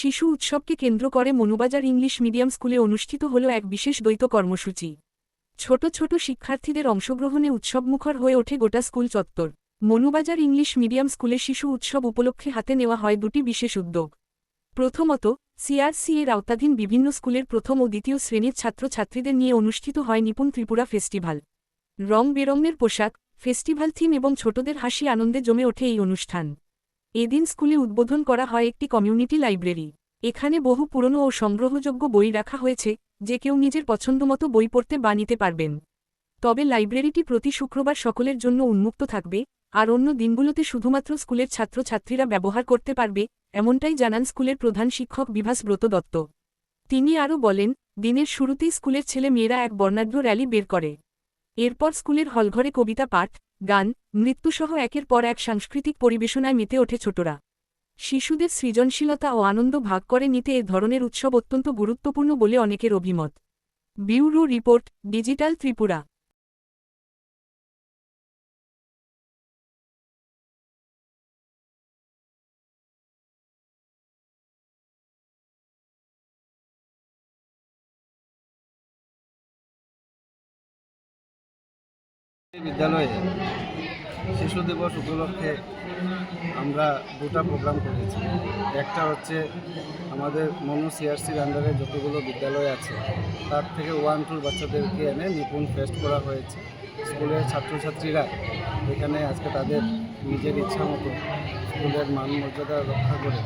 শিশু উৎসবকে কেন্দ্র করে মনুবাজার ইংলিশ মিডিয়াম স্কুলে অনুষ্ঠিত হল এক বিশেষ দ্বৈত কর্মসূচি। ছোট ছোট শিক্ষার্থীদের অংশগ্রহণে উৎসবমুখর হয়ে ওঠে গোটা স্কুল চত্বর। মনুবাজার ইংলিশ মিডিয়াম স্কুলে শিশু উৎসব উপলক্ষে হাতে নেওয়া হয় দুটি বিশেষ উদ্যোগ। প্রথমত সিআরসি এর আওতাধীন বিভিন্ন স্কুলের প্রথম ও দ্বিতীয় শ্রেণির ছাত্রছাত্রীদের নিয়ে অনুষ্ঠিত হয় নিপুণ ত্রিপুরা ফেস্টিভ্যাল রং বেরঙের পোশাক ফেস্টিভ্যাল থিম এবং ছোটদের হাসি আনন্দে জমে ওঠে এই অনুষ্ঠান। এদিন স্কুলে উদ্বোধন করা হয় একটি কমিউনিটি লাইব্রেরি। এখানে বহু পুরনো ও সংগ্রহযোগ্য বই রাখা হয়েছে, যে কেউ নিজের পছন্দমতো বই পড়তে বা নিতে পারবেন। তবে লাইব্রেরিটি প্রতি শুক্রবার সকলের জন্য উন্মুক্ত থাকবে, আর অন্য দিনগুলোতে শুধুমাত্র স্কুলের ছাত্রছাত্রীরা ব্যবহার করতে পারবে, এমনটাই জানান স্কুলের প্রধান শিক্ষক বিভাস ব্রত দত্ত। তিনি আরও বলেন, দিনের শুরুতেই স্কুলের ছেলে মেয়েরা এক বর্ণাঢ্য র্যালি বের করে। এরপর স্কুলের হলঘরে কবিতা পাঠ গান, মৃত্যুসহ একের পর এক সাংস্কৃতিক পরিবেশনায় মেতে ওঠে ছোটরা। শিশুদের সৃজনশীলতা ও আনন্দ ভাগ করে নিতে এ ধরনের উৎসব অত্যন্ত গুরুত্বপূর্ণ বলে অনেকের অভিমত। Bureau report, digital Tripura. বিদ্যালয়ে শিশু দিবস উপলক্ষে আমরা দুটা প্রোগ্রাম করেছি। একটা হচ্ছে আমাদের মনু সিআরসির আন্ডারে যতগুলো বিদ্যালয় আছে, তার থেকে ওয়ান টুর বাচ্চাদেরকে এনে নিপুণ ফেস্ট করা হয়েছে। স্কুলের ছাত্রছাত্রীরা এখানে আজকে তাদের নিজের ইচ্ছা মতো স্কুলের মান মর্যাদা রক্ষা করে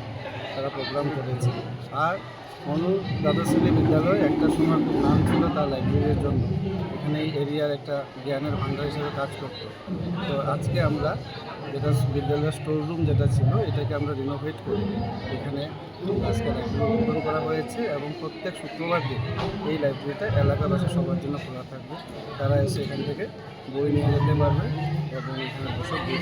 তারা প্রোগ্রাম করেছে। আর মনু দ্বাদশ শ্রেণি বিদ্যালয় একটা সময় খুব নাম ছিল তার লাইব্রেরির জন্য। এখানে এরিয়ার একটা জ্ঞানের ভাণ্ডার হিসেবে কাজ করতো। তো আজকে আমরা যেটা বিদ্যালয়ের স্টোর রুম যেটা ছিল, এটাকে আমরা রিনোভেট করি। এখানে আজকে লাইব্রেরি করা হয়েছে এবং প্রত্যেক শুক্রবার দিন এই লাইব্রেরিটা এলাকাবাসী সবার জন্য খোলা থাকবে। তারা এসে এখান থেকে বই নিয়ে যেতে পারবে এবং এখানে বসে বই